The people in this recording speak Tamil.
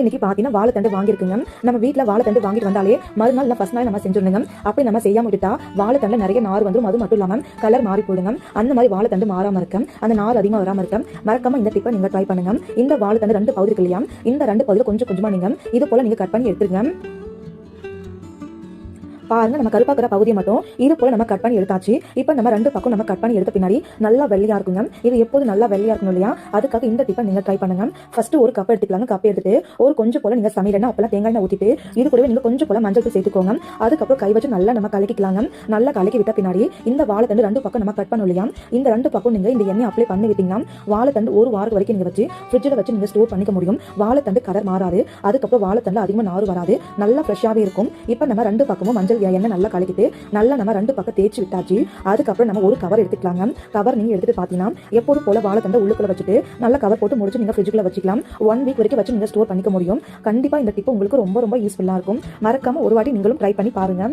இன்னைக்கு பார்த்தீங்கன்னா வாழைத்தண்டு வாங்கியிருக்குங்க. நம்ம வீட்டில் வாழைத்தண்டு வாங்கிட்டு வந்தாலே மறுநாள் இல்லை ஃபர்ஸ்ட் நாள் நம்ம செஞ்சுருங்க அப்படி நம்ம செய்யாம விட்டுட்டா வாழைத்தண்டு நிறைய நார் வந்துடும் அது மட்டும் இல்லாமல் கலர் மாறி போயிடுங்க. அந்த மாதிரி வாழைத்தண்டு மாறாம இருக்கும் அந்த நார் அதிகமாக வராம இருக்கும் மறக்காம இந்த டிப்பை நீங்க ட்ரை பண்ணுங்க. இந்த வாழைத்தண்டு ரெண்டு பகுதி இல்லையா? இந்த ரெண்டு பகுதியில் கொஞ்சம் கொஞ்சமா நீங்க இது போல நீங்க கட் பண்ணி எடுத்துருங்க. பாருங்க நம்ம கருப்பாக்கிற பகுதியை மட்டும் இது போல நம்ம கட் பண்ணி எடுத்தாச்சு. இப்போ நம்ம ரெண்டு பக்கம் நம்ம கட் பண்ணி எடுத்த பின்னாடி நல்லா வெள்ளையா இருக்குங்க. இது எப்போது நல்லா வெள்ளையா இருக்கணும் இல்லையா? அதுக்காக இந்த டிப்பை நீங்க ட்ரை பண்ணுங்க. ஃபர்ஸ்ட் ஒரு கப் எடுத்துக்கலாங்க கப் எடுத்துட்டு ஒரு கொஞ்சம் போல நீங்க சமையல் எண்ணெய் அப்பெல்லாம் தேங்காய் எண்ணெய் ஊத்திட்டு இது கூடவே நீங்க கொஞ்சம் போல மஞ்சள் தூள் சேர்த்துக்கோங்க. அதுக்கப்புறம் கை வச்சு நல்லா நம்ம கலக்கிக்கலாங்க. நல்லா கலக்கி விட்ட பின்னாடி இந்த வாழைத்தண்டு ரெண்டு பக்கம் நம்ம கட் பண்ணோம் இல்லையா? இந்த ரெண்டு பக்கம் நீங்க இந்த எண்ணெய் அப்ளை பண்ணி விட்டீங்கன்னா வாழைத்தண்டு ஒரு வாரம் வரைக்கும் நீங்க வச்சு ஃப்ரிட்ஜில் வச்சு நீங்க ஸ்டோர் பண்ணிக்க முடியும். வாழைத்தண்டு கலர் மாறாது. அதுக்கப்புறம் வாழைத்தண்டு அதிகமாக நாறு வராது. நல்லா ஃப்ரெஷ்ஷாகவே இருக்கும். இப்போ நம்ம ரெண்டு பக்கமும் மஞ்சள் எண்ணெய் நல்லா கலக்கிட்டு நல்லா நம்ம ரெண்டு பக்கம் தேய்ச்சி விட்டாச்சு. அதுக்கப்புறம் நம்ம ஒரு கவர் எடுத்துக்கலாங்க. கவர் நீங்க எடுத்துட்டு பார்த்தீங்கன்னா எப்போது போல வாழைத்தண்டை உள்ளுக்குள்ள வச்சுட்டு நல்லா கவர் போட்டு முடிச்சு நீங்க ஃப்ரிட்ஜுக்குள்ள வச்சுக்கலாம். ஒன் வீக் வரைக்கும் வச்சு நீங்க ஸ்டோர் பண்ணிக்க முடியும். கண்டிப்பா இந்த டிப்பு உங்களுக்கு ரொம்ப ரொம்ப யூஸ்ஃபுல்லா இருக்கும். மறக்காம ஒரு வாட்டி நீங்களும் ட்ரை பண்ணி பாருங்க.